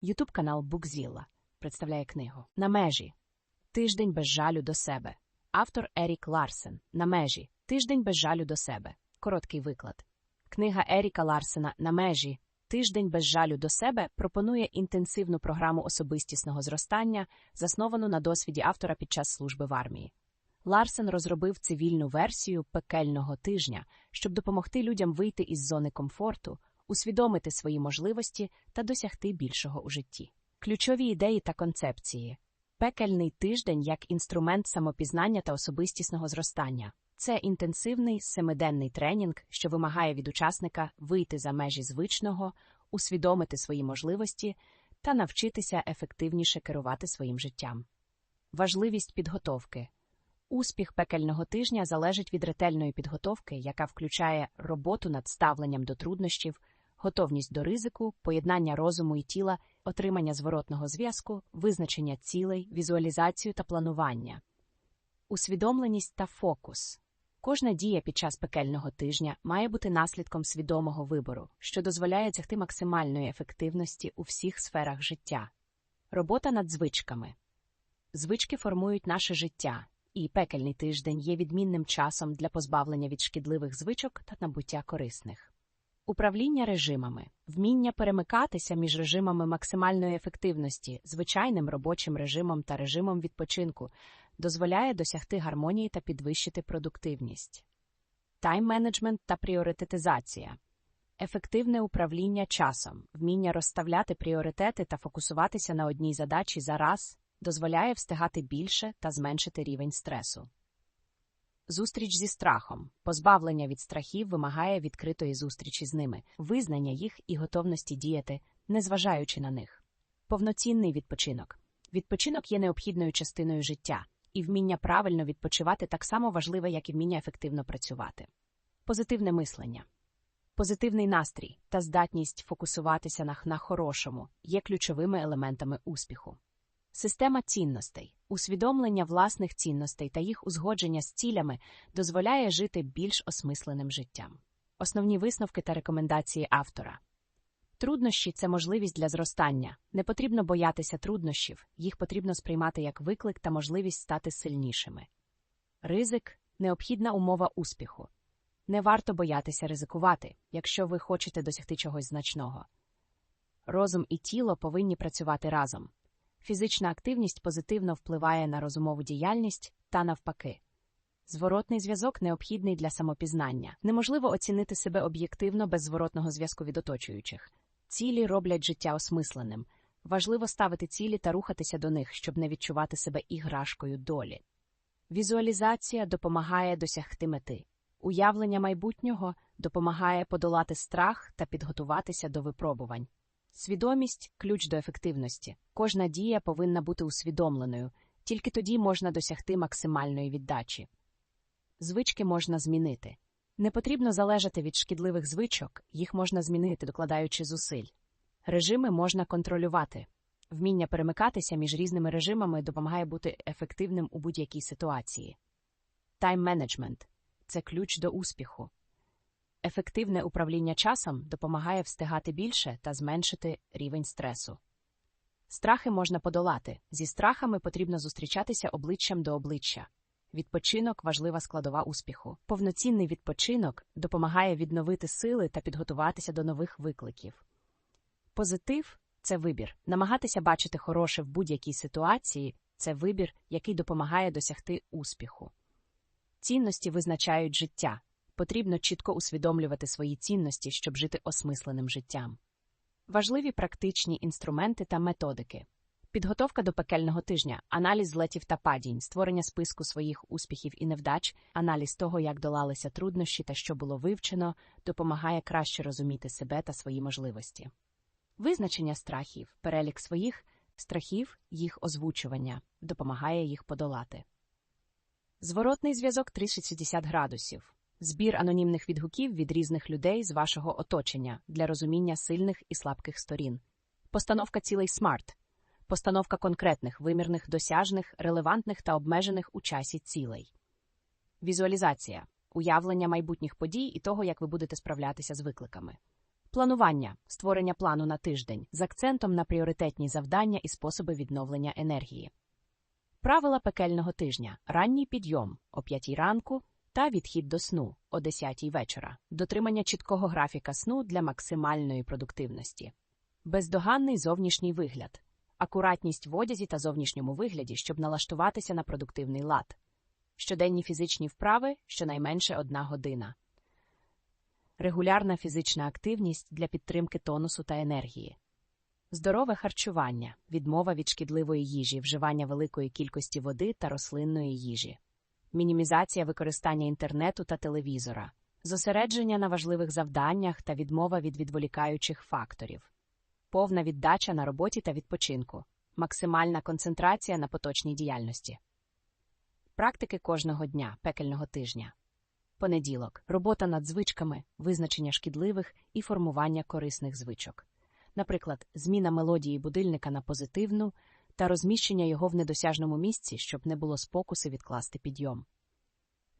Ютуб канал Букзілла представляє книгу На межі. Тиждень без жалю до себе. Автор Ерік Ларсен. На межі. Тиждень без жалю до себе. Короткий виклад. Книга Еріка Ларсена На межі. Тиждень без жалю до себе пропонує інтенсивну програму особистісного зростання, засновану на досвіді автора під час служби в армії. Ларсен розробив цивільну версію пекельного тижня, щоб допомогти людям вийти із зони комфорту, усвідомити свої можливості та досягти більшого у житті. Ключові ідеї та концепції. Пекельний тиждень як інструмент самопізнання та особистісного зростання. Це інтенсивний семиденний тренінг, що вимагає від учасника вийти за межі звичного, усвідомити свої можливості та навчитися ефективніше керувати своїм життям. Важливість підготовки. Успіх пекельного тижня залежить від ретельної підготовки, яка включає роботу над ставленням до труднощів, готовність до ризику, поєднання розуму і тіла, отримання зворотного зв'язку, визначення цілей, візуалізацію та планування. Усвідомленість та фокус. Кожна дія під час пекельного тижня має бути наслідком свідомого вибору, що дозволяє досягти максимальної ефективності у всіх сферах життя. Робота над звичками. Звички формують наше життя, і пекельний тиждень є відмінним часом для позбавлення від шкідливих звичок та набуття корисних. Управління режимами, вміння перемикатися між режимами максимальної ефективності, звичайним робочим режимом та режимом відпочинку дозволяє досягти гармонії та підвищити продуктивність. Тайм-менеджмент та пріоритетизація. Ефективне управління часом, вміння розставляти пріоритети та фокусуватися на одній задачі за раз дозволяє встигати більше та зменшити рівень стресу. Зустріч зі страхом. Позбавлення від страхів вимагає відкритої зустрічі з ними, визнання їх і готовності діяти, незважаючи на них. Повноцінний відпочинок. Відпочинок є необхідною частиною життя, і вміння правильно відпочивати так само важливе, як і вміння ефективно працювати. Позитивне мислення. Позитивний настрій та здатність фокусуватися на, хорошому є ключовими елементами успіху. Система цінностей, усвідомлення власних цінностей та їх узгодження з цілями дозволяє жити більш осмисленим життям. Основні висновки та рекомендації автора. Труднощі це можливість для зростання. Не потрібно боятися труднощів, їх потрібно сприймати як виклик та можливість стати сильнішими. Ризик необхідна умова успіху. Не варто боятися ризикувати, якщо ви хочете досягти чогось значного. Розум і тіло повинні працювати разом. Фізична активність позитивно впливає на розумову діяльність та навпаки. Зворотний зв'язок необхідний для самопізнання. Неможливо оцінити себе об'єктивно без зворотного зв'язку від оточуючих. Цілі роблять життя осмисленим. Важливо ставити цілі та рухатися до них, щоб не відчувати себе іграшкою долі. Візуалізація допомагає досягти мети. Уявлення майбутнього допомагає подолати страх та підготуватися до випробувань. Свідомість ключ до ефективності. Кожна дія повинна бути усвідомленою, тільки тоді можна досягти максимальної віддачі. Звички можна змінити. Не потрібно залежати від шкідливих звичок, їх можна змінити, докладаючи зусиль. Режими можна контролювати. Вміння перемикатися між різними режимами допомагає бути ефективним у будь-якій ситуації. Тайм-менеджмент це ключ до успіху. Ефективне управління часом допомагає встигати більше та зменшити рівень стресу. Страхи можна подолати. Зі страхами потрібно зустрічатися обличчям до обличчя. Відпочинок важлива складова успіху. Повноцінний відпочинок допомагає відновити сили та підготуватися до нових викликів. Позитив це вибір. Намагатися бачити хороше в будь-якій ситуації це вибір, який допомагає досягти успіху. Цінності визначають життя. Потрібно чітко усвідомлювати свої цінності, щоб жити осмисленим життям. Важливі практичні інструменти та методики. Підготовка до пекельного тижня, аналіз злетів та падінь, створення списку своїх успіхів і невдач, аналіз того, як долалися труднощі та що було вивчено, допомагає краще розуміти себе та свої можливості. Визначення страхів, перелік своїх страхів, їх озвучування допомагає їх подолати. Зворотний зв'язок 360 градусів. Збір анонімних відгуків від різних людей з вашого оточення для розуміння сильних і слабких сторін. Постановка цілей SMART. Постановка конкретних, вимірних, досяжних, релевантних та обмежених у часі цілей. Візуалізація. Уявлення майбутніх подій і того, як ви будете справлятися з викликами. Планування створення плану на тиждень з акцентом на пріоритетні завдання і способи відновлення енергії. Правила пекельного тижня: ранній підйом о 5 ранку та відхід до сну о 10 вечора, дотримання чіткого графіка сну для максимальної продуктивності, бездоганний зовнішній вигляд, акуратність в одязі та зовнішньому вигляді, щоб налаштуватися на продуктивний лад, щоденні фізичні вправи щонайменше одна година, регулярна фізична активність для підтримки тонусу та енергії. Здорове харчування, відмова від шкідливої їжі, вживання великої кількості води та рослинної їжі, мінімізація використання інтернету та телевізора, зосередження на важливих завданнях та відмова від відволікаючих факторів, повна віддача на роботі та відпочинку, максимальна концентрація на поточній діяльності. Практики кожного дня пекельного тижня. Понеділок робота над звичками, визначення шкідливих і формування корисних звичок наприклад, зміна мелодії будильника на позитивну та розміщення його в недосяжному місці, щоб не було спокуси відкласти підйом.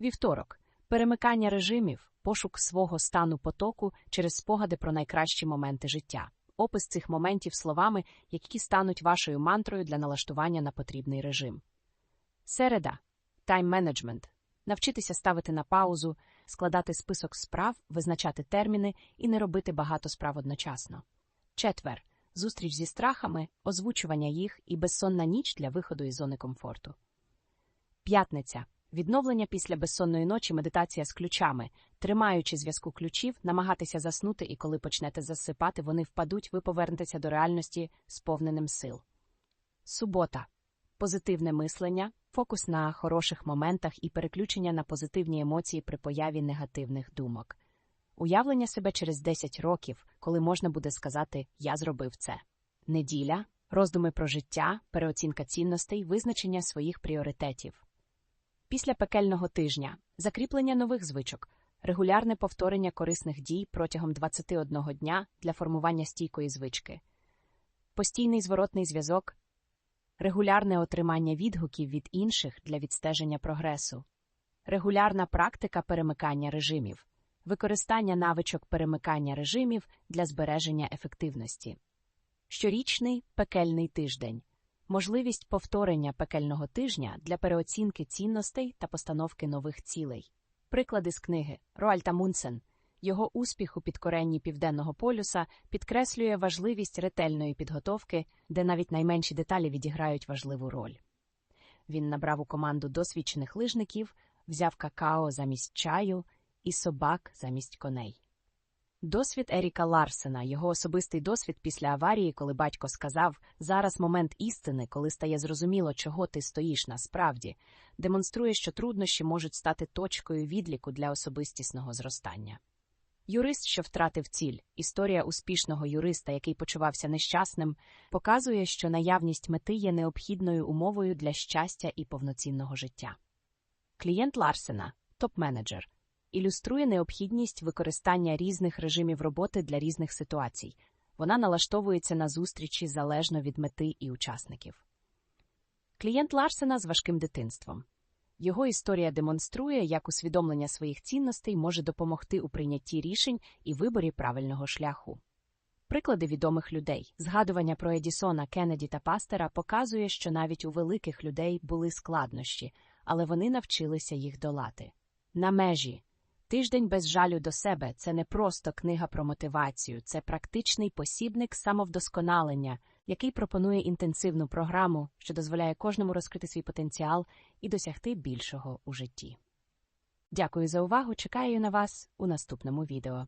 Вівторок перемикання режимів, пошук свого стану потоку через спогади про найкращі моменти життя, опис цих моментів словами, які стануть вашою мантрою для налаштування на потрібний режим. Середа тайм-менеджмент. Навчитися ставити на паузу, складати список справ, визначати терміни і не робити багато справ одночасно. Четвер. Зустріч зі страхами, озвучування їх і безсонна ніч для виходу із зони комфорту. П'ятниця. Відновлення після безсонної ночі медитація з ключами. Тримаючи зв'язку ключів, намагатися заснути, і коли почнете засипати, вони впадуть, ви повернетеся до реальності сповненим сил. Субота. Позитивне мислення, фокус на хороших моментах і переключення на позитивні емоції при появі негативних думок уявлення себе через 10 років, коли можна буде сказати Я зробив це. Неділя, роздуми про життя, переоцінка цінностей, визначення своїх пріоритетів. Після пекельного тижня закріплення нових звичок, регулярне повторення корисних дій протягом 21 дня для формування стійкої звички, постійний зворотний зв'язок, регулярне отримання відгуків від інших для відстеження прогресу, регулярна практика перемикання режимів використання навичок перемикання режимів для збереження ефективності. Щорічний пекельний тиждень можливість повторення пекельного тижня для переоцінки цінностей та постановки нових цілей. Приклади з книги Роальта Мунсен. Його успіх у підкоренні Південного полюса підкреслює важливість ретельної підготовки, де навіть найменші деталі відіграють важливу роль. Він набрав у команду досвідчених лижників, взяв какао замість чаю і собак замість коней. Досвід Еріка Ларсена, його особистий досвід після аварії, коли батько сказав зараз момент істини, коли стає зрозуміло, чого ти стоїш насправді, демонструє, що труднощі можуть стати точкою відліку для особистісного зростання. Юрист, що втратив ціль, історія успішного юриста, який почувався нещасним, показує, що наявність мети є необхідною умовою для щастя і повноцінного життя. Клієнт Ларсена, топ-менеджер ілюструє необхідність використання різних режимів роботи для різних ситуацій. Вона налаштовується на зустрічі залежно від мети і учасників. Клієнт Ларсена з важким дитинством. Його історія демонструє, як усвідомлення своїх цінностей може допомогти у прийнятті рішень і виборі правильного шляху. Приклади відомих людей, згадування про Едісона, Кеннеді та Пастера показує, що навіть у великих людей були складнощі, але вони навчилися їх долати. На межі Тиждень без жалю до себе це не просто книга про мотивацію, це практичний посібник самовдосконалення, який пропонує інтенсивну програму, що дозволяє кожному розкрити свій потенціал і досягти більшого у житті. Дякую за увагу! Чекаю на вас у наступному відео.